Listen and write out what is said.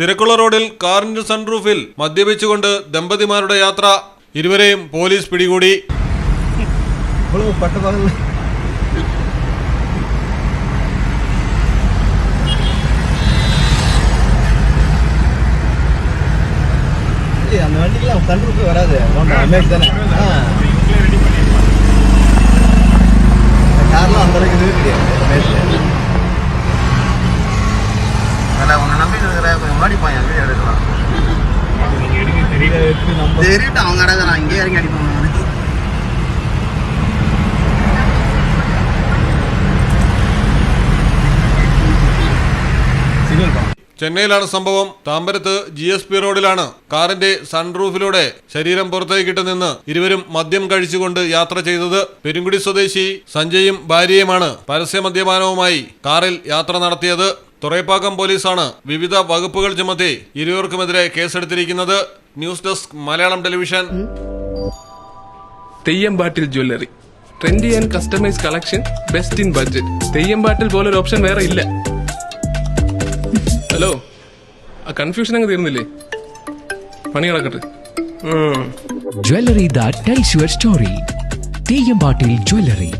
തിരക്കുള്ള റോഡിൽ കാറിന്റെ സൺറൂഫിൽ മദ്യപിച്ചുകൊണ്ട് ദമ്പതിമാരുടെ യാത്ര. ഇരുവരെയും പോലീസ് പിടികൂടി. വരാതെ. இதை எடுத்து நம்ம தெரிவிட்டு அவங்க இடத்துல நான் இங்கேயே இறங்கி அடிப்பேன் நான் சிக்னல் பண்ண ചെന്നൈയിലാണ് സംഭവം താമ്പരത്ത് ജി എസ് പി റോഡിലാണ് കാറിന്റെ സൺറൂഫിലൂടെ ശരീരം പുറത്തേക്കിട്ട് നിന്ന് ഇരുവരും മദ്യം കഴിച്ചുകൊണ്ട് യാത്ര ചെയ്തത് പെരുങ്കുടി സ്വദേശി സഞ്ജയും ഭാര്യയുമാണ് പരസ്യ മദ്യപാനവുമായി കാറിൽ യാത്ര നടത്തിയത് തുറൈപ്പാക്കം പോലീസാണ് വിവിധ വകുപ്പുകൾ ചുമത്തി ഇരുവർക്കുമെതിരെ കേസെടുത്തിരിക്കുന്നത് News desk Malayalam television. Theyyampattil jewellery. Trendy and customise collection best in budget Theyyampattil പോലൊരു ഓപ്ഷൻ വേറെ ഇല്ല. ഹലോ? ആ കൺഫ്യൂഷൻ അങ്ങ് തീർന്നില്ലേ? പണി കിടക്കട്ടെ jewellery that tells your story. Theyyampattil jewellery.